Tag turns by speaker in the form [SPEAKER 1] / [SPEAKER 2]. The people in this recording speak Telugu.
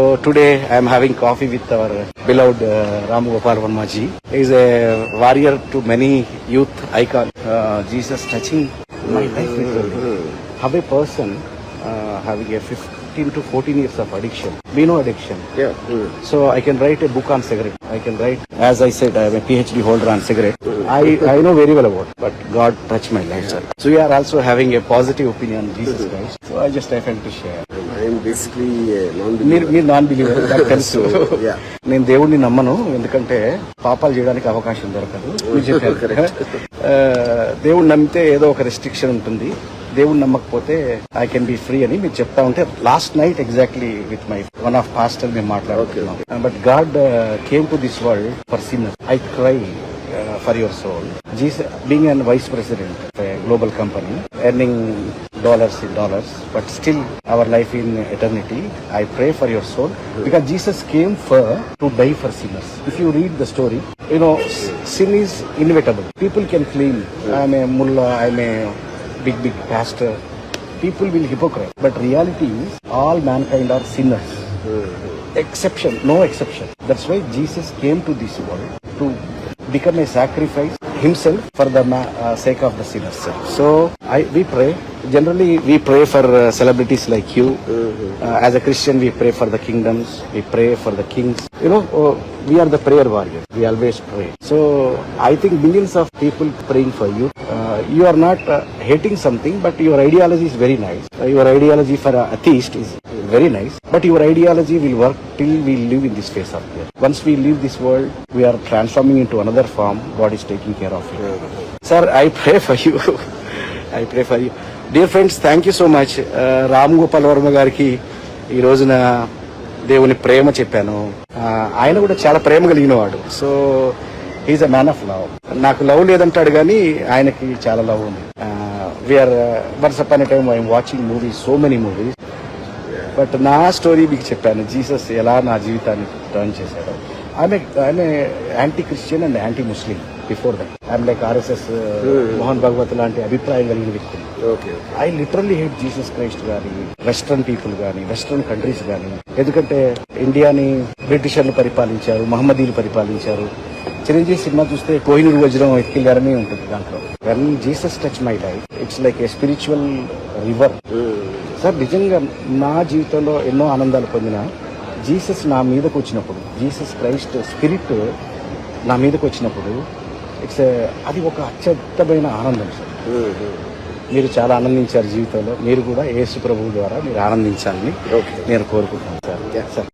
[SPEAKER 1] So today I am having coffee with our beloved uh, Ram Gopal Verma ji. He is a warrior to many youth icon. Uh, Jesus touching my life literally. How a person uh, having a 15 to 14 years of addiction, we know addiction.
[SPEAKER 2] Yeah. Mm.
[SPEAKER 1] So I can write a book on cigarette. I can write, as I said, I am a PhD holder on cigarette. I, I know very well about it, but God touched my life, sir. So we are also having a positive opinion on Jesus Christ. So I just I felt to share. మీరు నాన్ బిలీవర్ నాకు తెలుసు. నేను దేవుడిని నమ్మను ఎందుకంటే పాపాలు చేయడానికి అవకాశం దొరకదు. ఆ, దేవుడిని నమ్మితే ఏదో ఒక రెస్ట్రిక్షన్ ఉంటుంది. దేవుడిని నమ్మకపోతే ఐ కెన్ బి ఫ్రీ అని మీరు చెప్తా ఉంటే last night exactly with my one of pastor మేము మాట్లాడుతున్నాం but God came to this world for sinner I cry for your soul Jesus being an vice president global company earning dollars in dollars, but still our life in eternity. I pray for your soul because Jesus came for to die for sinners. If you read the story, you know sin is inevitable. People can claim I'm a mullah, I'm a big big pastor. People will hypocrite, but reality is all mankind are sinners. Exception, no exception. That's why Jesus came to this world to become a sacrifice himself for the uh, sake of the sinners. So I we pray. Generally, we pray for uh, celebrities like you. Uh, as a Christian, we pray for the kingdoms. We pray for the kings. You know, uh, we are the prayer warriors. We always pray. So I think millions of people praying for you. Uh, you are not uh, hating something, but your ideology is very nice. Uh, your ideology for a atheist is very nice, but your ideology will work till we live in this phase of earth. Once we leave this world, we are transforming into another form. God is taking care of it. Sir, I pray for you. I pray for you. Dear friends thank you so much Ram Gopal Varma గారికి ఈ రోజున దేవుని ప్రేమ చెప్పాను. ఆయన కూడా చాలా ప్రేమ కలిగిన వాడు so he is a man of love నాకు లవ్ లేదంటాడు కానీ ఆయనకి చాలా లవ్ ఉంది. వీఆర్ వన్స్ అనే time I'm watching movies so many movies but నా స్టోరీ మీకు చెప్పాను. జీసస్ ఎలా నా జీవితాన్ని టర్న్ చేశాడు. ఆమె ఆమె anti Christian and anti Muslim before that I'm like RSS Mohan Bhagwat లాంటి అభిప్రాయం కలిగిన
[SPEAKER 2] Okay.
[SPEAKER 1] I literally hate Jesus Christ కానీ వెస్ట్రన్ పీపుల్ కానీ వెస్ట్రన్ కంట్రీస్ కానీ ఎందుకంటే ఇండియాని బ్రిటిషర్లు పరిపాలించారు మహమ్మదీలు పరిపాలించారు. చిరంజీవి సినిమా చూస్తే కోహినూరు వజ్రం ఎత్తికెళ్ళారని ఉంటుంది దాంట్లో. When Jesus touch my life it's like a spiritual river sir నిజంగా నా జీవితంలో ఎన్నో ఆనందాలు పొందిన జీసస్ నా మీదకు వచ్చినప్పుడు జీసస్ క్రైస్ట్ స్పిరిట్ నా మీదకు వచ్చినప్పుడు ఇట్స్ అది ఒక అత్యద్భుతమైన ఆనందం సార్. మీరు చాలా ఆనందించారు జీవితంలో. మీరు కూడా యేసు ప్రభువు ద్వారా మీరు ఆనందించాలని. నేను కోరుకుంటున్నాను సార్. సార్.